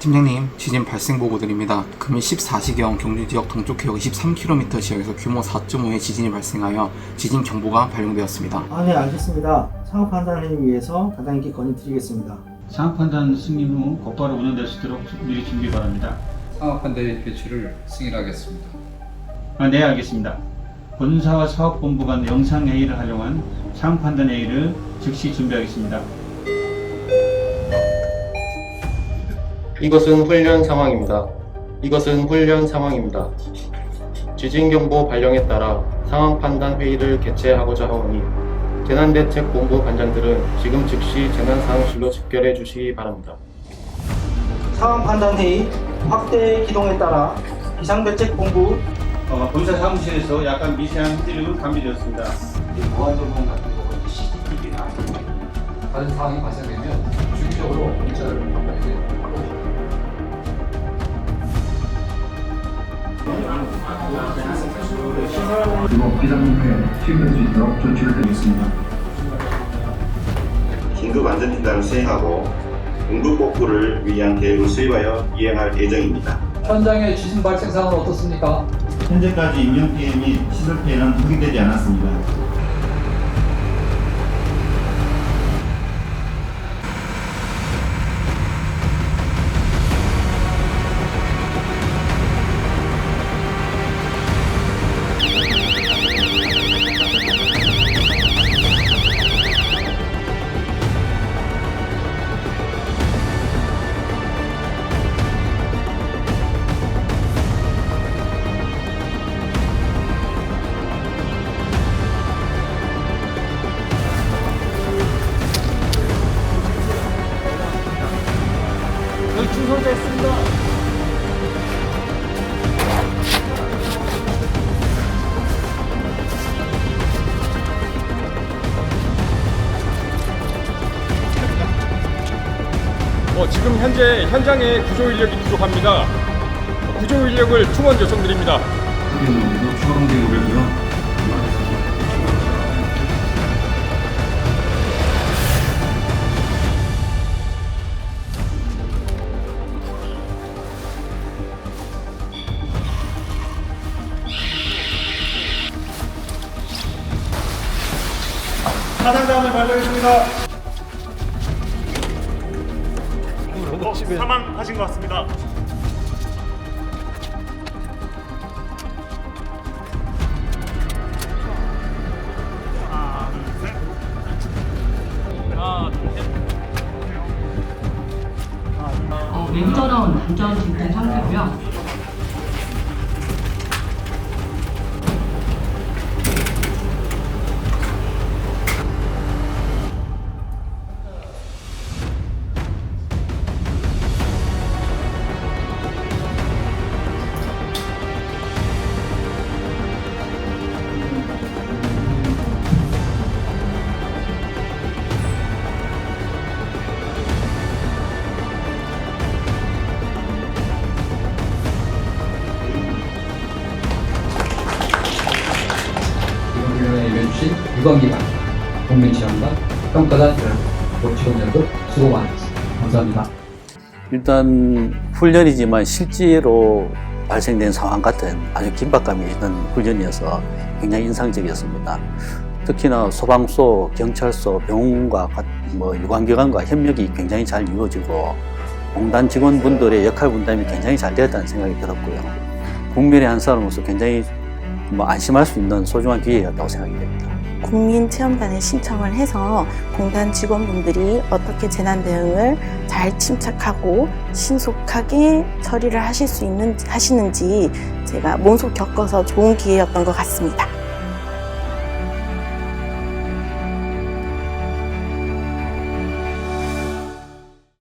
팀장님, 지진 발생 보고 드립니다. 금일 14시경 경주 지역 동쪽 해역 23km 지역에서 규모 4.5의 지진이 발생하여 지진 경보가 발령되었습니다. 아, 네, 알겠습니다. 상업 판단을 위해서 단장님께 건의드리겠습니다. 상황 판단 승인 후 곧바로 운영될 수 있도록 미리 준비 바랍니다. 상업판대의 배치를 승인하겠습니다. 아, 네, 알겠습니다. 본사와 사업본부 간 영상 회의를 활용한 상황 판단 회의를 즉시 준비하겠습니다. 이것은 훈련 상황입니다. 이것은 훈련 상황입니다. 지진경보 발령에 따라 상황 판단 회의를 개최하고자 하오니 재난대책본부 관장들은 지금 즉시 재난상황실로 집결해 주시기 바랍니다. 상황 판단 회의 확대 기동에 따라 비상대책본부 어, 본사 사무실에서 약간 미세한 흔들림은 감지되었습니다. 보안정보 같은 경우는 CCTV나 다른 상황이 발생되면 주기적으로 문자를 받게 그리고 비상구에 투입될 수 있도록 조치를 드리겠습니다. 긴급 안전진단을 수행하고 응급 복구를 위한 계획을 수립하여 이행할 예정입니다. 현장의 지진 발생 상황은 어떻습니까? 현재까지 인명 피해 및 시설 피해는 확인되지 않았습니다. 어, 지금 현재 현장에 구조 인력이 부족합니다. 구조 인력을 충원 요청드립니다. 도 추가 공개 요구고요. 사상자를 발표했습니다. 사망하신 것 같습니다. 어, 왼쪽은 안전 진행 상태고요. 주신 유관기관, 국민체험관, 평가단 여러분 수고 많으셨습니다. 감사합니다. 일단 훈련이지만 실제로 발생된 상황 같은 아주 긴박감이 있는 훈련이어서 굉장히 인상적이었습니다. 특히나 소방서, 경찰서, 병원과 같- 뭐 유관기관과 협력이 굉장히 잘 이루어지고 공단 직원분들의 역할 분담이 굉장히 잘 되었다는 생각이 들었고요. 국민의 한 사람으로서 굉장히 뭐 안심할 수 있는 소중한 기회였다고 생각이 됩니다. 국민체험단에 신청을 해서 공단 직원분들이 어떻게 재난 대응을 잘 침착하고 신속하게 처리를 하실 수 있는 하시는지 제가 몸소 겪어서 좋은 기회였던 것 같습니다.